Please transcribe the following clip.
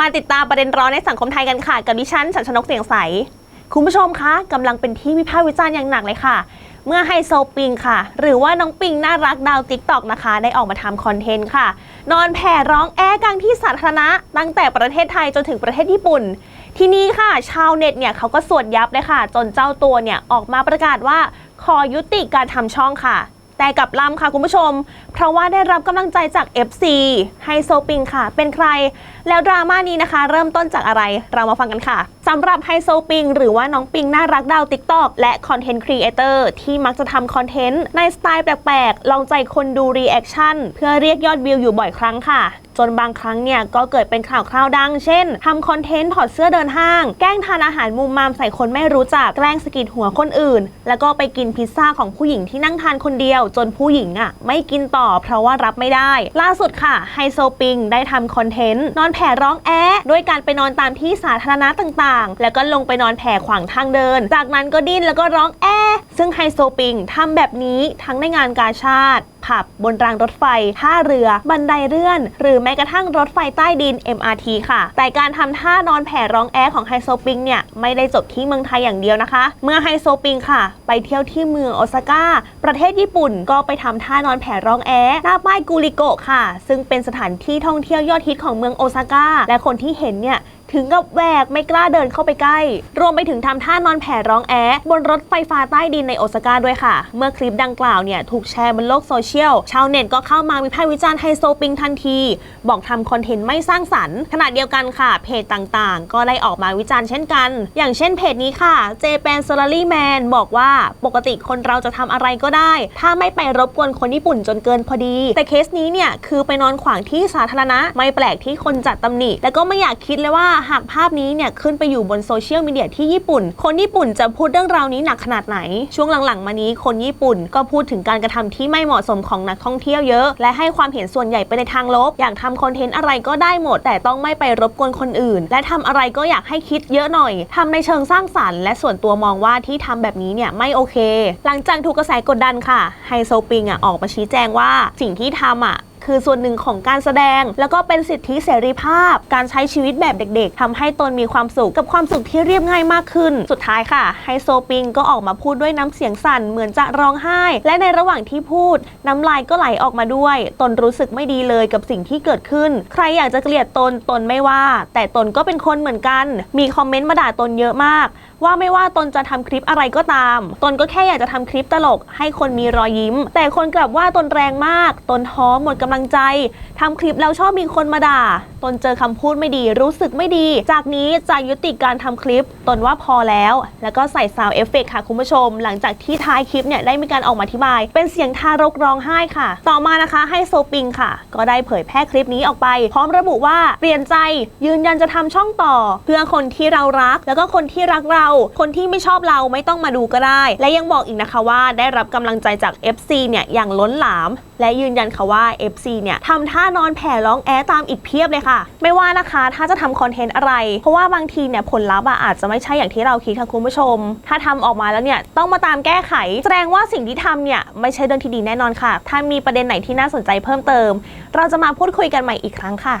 มาติดตามประเด็นร้อนในสังคมไทยกันค่ะ กับดิฉันฉันชนกเสียงใส คุณผู้ชมคะกำลังเป็นที่วิพากษ์วิจารณ์อย่างหนักเลยค่ะ เมื่อไฮโซปิงค่ะ หรือว่าน้องปิงน่ารักดาวติ๊กตอกนะคะ ได้ออกมาทำคอนเทนต์ค่ะ นอนแผ่ร้องแอ้กลางที่สาธารณะ ตั้งแต่ประเทศไทยจนถึงประเทศญี่ปุ่น ทีนี้ค่ะ ชาวเน็ตเนี่ยเขาก็สวดยับเลยค่ะ จนเจ้าตัวเนี่ยออกมาประกาศว่าขอยุติการทำช่องค่ะ แต่กับลำค่ะคุณผู้ชม เพราะว่าได้รับกำลังใจจาก FC ไฮโซปิงค่ะ เป็นใคร แล้วดราม่านี้นะคะ เริ่มต้นจากอะไรเรามาฟังกันค่ะสำหรับไฮโซปิงหรือว่าน้องปิงน่ารักดาวติ๊กตอกและคอนเทนต์ครีเอเตอร์ที่มักจะทำคอนเทนต์ในสไตล์แปลกๆ ลองใจคนดูรีแอคชั่นเพื่อเรียกยอดวิวอยู่บ่อยครั้งค่ะ จนบางครั้งเนี่ยก็เกิดเป็นข่าวคราวดัง เช่นทำคอนเทนต์ถอดเสื้อเดินห้าง แกล้งทานอาหารมุมมามใส่คนไม่รู้จักแกล้งสกิดหัวคนอื่น แล้วก็ไปกินพิซซ่าของผู้หญิงที่นั่งทานคนเดียว จนผู้หญิงอะไม่กินต่อเพราะว่ารับไม่ได้ ล่าสุดค่ะไฮโซปิงได้ทำคอนเทนต์นอนแผ่ร้องแอะด้วยการไปนอนตามที่สาธารณะต่างๆ แล้วก็ลงไปนอนแผ่ขวางทางเดิน จากนั้นก็ดิ้นแล้วก็ร้องแอะซึ่งไฮโซปิงทำแบบนี้ทั้งในงานกาชาติ ผับบนรางรถไฟ ท่าเรือ บันไดเลื่อน หรือแม้กระทั่งรถไฟใต้ดิน MRT ค่ะ แต่การทำท่านอนแผ่ร้องแอของไฮโซปิงเนี่ย ไม่ได้จบที่เมืองไทยอย่างเดียวนะคะ เมื่อไฮโซปิงค่ะ ไปเที่ยวที่เมืองโอซาก้า ประเทศญี่ปุ่นก็ไปทำท่านอนแผ่ร้องแอหน้าป้ายกูริโกะค่ะ ซึ่งเป็นสถานที่ท่องเที่ยวยอดฮิตของเมืองโอซาก้าและคนที่เห็นเนี่ย ถึงกับแหวกไม่กล้าเดินเข้าไปใกล้ รวมไปถึงทำท่านอนแผ่ร้องแอะบนรถไฟฟ้าใต้ดินในโอซาก้าด้วยค่ะ เมื่อคลิปดังกล่าวเนี่ยถูกแชร์บนโลกโซเชียล ชาวเน็ตก็เข้ามาวิพากษ์วิจารณ์ไฮโซปิงทันที บอกทำคอนเทนต์ไม่สร้างสรรค์ขณะเดียวกันค่ะ เพจต่างๆ ก็ได้ออกมาวิจารณ์เช่นกัน อย่างเช่นเพจนี้ค่ะ j p a n Salaryman บอกว่าปกติคนเราจะทำอะไรก็ได้ ถ้าไม่ไปรบกวนคนญี่ปุ่นจนเกินพอดี แต่เคสนี้เนี่ยคือไปนอนขวางที่สาธารณะไม่แปลกที่คนจัดตำหนิ แล้วก็ไม่อยากคิดเลยว่าหากภาพนี้เนี่ยขึ้นไปอยู่บนโซเชียลมีเดียที่ญี่ปุ่น คนญี่ปุ่นจะพูดเรื่องราวนี้หนักขนาดไหน ช่วงหลังๆ มานี้คนญี่ปุ่นก็พูดถึงการกระทำที่ไม่เหมาะสมของนักท่องเที่ยวเยอะ และให้ความเห็นส่วนใหญ่ไปในทางลบ อยากทำคอนเทนต์อะไรก็ได้หมด แต่ต้องไม่ไปรบกวนคนอื่น และทำอะไรก็อยากให้คิดเยอะหน่อยทำในเชิงสร้างสรรค์และส่วนตัวมองว่าที่ทำแบบนี้เนี่ยไม่โอเค หลังจากถูกกระแสกดดันค่ะไฮโซปิงอะออกมาชี้แจงว่าสิ่งที่ทำอะ คือส่วนหนึ่งของการแสดง แล้วก็เป็นสิทธิเสรีภาพ การใช้ชีวิตแบบเด็ก ๆทำให้ตนมีความสุขกับความสุขที่เรียบง่ายมากขึ้น สุดท้ายค่ะไฮโซปิงก็ออกมาพูดด้วยน้ำเสียงสั่นเหมือนจะร้องไห้ และในระหว่างที่พูด น้ำลายก็ไหลออกมาด้วย ตนรู้สึกไม่ดีเลยกับสิ่งที่เกิดขึ้น ใครอยากจะเกลียดตนตนไม่ว่า แต่ตนก็เป็นคนเหมือนกัน มีคอมเมนต์มาด่าตนเยอะมาก ว่าไม่ว่าตนจะทำคลิปอะไรก็ตาม ตนก็แค่อยากจะทำคลิปตลก ให้คนมีรอยยิ้ม แต่คนกลับว่าตนแรงมาก ตนท้อหมดกำลังใจทำคลิปแล้วชอบมีคนมาด่า ตนเจอคำพูดไม่ดีรู้สึกไม่ดี จากนี้จะยุติการทำคลิป ตนว่าพอแล้ว แล้วก็ใส่ซาวเอฟเฟกค่ะคุณผู้ชม หลังจากที่ท้ายคลิปเนี่ยได้มีการออกมาอธิบาย เป็นเสียงทารกร้องไห้ค่ะ ต่อมานะคะให้โซปิงค่ะ ก็ได้เผยแพร่คลิปนี้ออกไป พร้อมระบุว่าเปลี่ยนใจยืนยันจะทำช่องต่อ เพื่อคนที่เรารัก แล้วก็คนที่รักเรา คนที่ไม่ชอบเราไม่ต้องมาดูก็ได้ และยังบอกอีกนะคะว่าได้รับกำลังใจจาก FC เนี่ยอย่างล้นหลาม และยืนยันค่ะว่า FC เนี่ยทำท่านอนแผ่ร้องแอตามอีกเพียบเลยค่ะค่ะ ไม่ว่านะคะถ้าจะทำคอนเทนต์อะไร เพราะว่าบางทีเนี่ยผลลัพธ์อะอาจจะไม่ใช่อย่างที่เราคิดค่ะคุณผู้ชม ถ้าทำออกมาแล้วเนี่ยต้องมาตามแก้ไข แสดงว่าสิ่งที่ทำเนี่ยไม่ใช่เรื่องที่ดีแน่นอนค่ะ ถ้ามีประเด็นไหนที่น่าสนใจเพิ่มเติม เราจะมาพูดคุยกันใหม่อีกครั้งค่ะ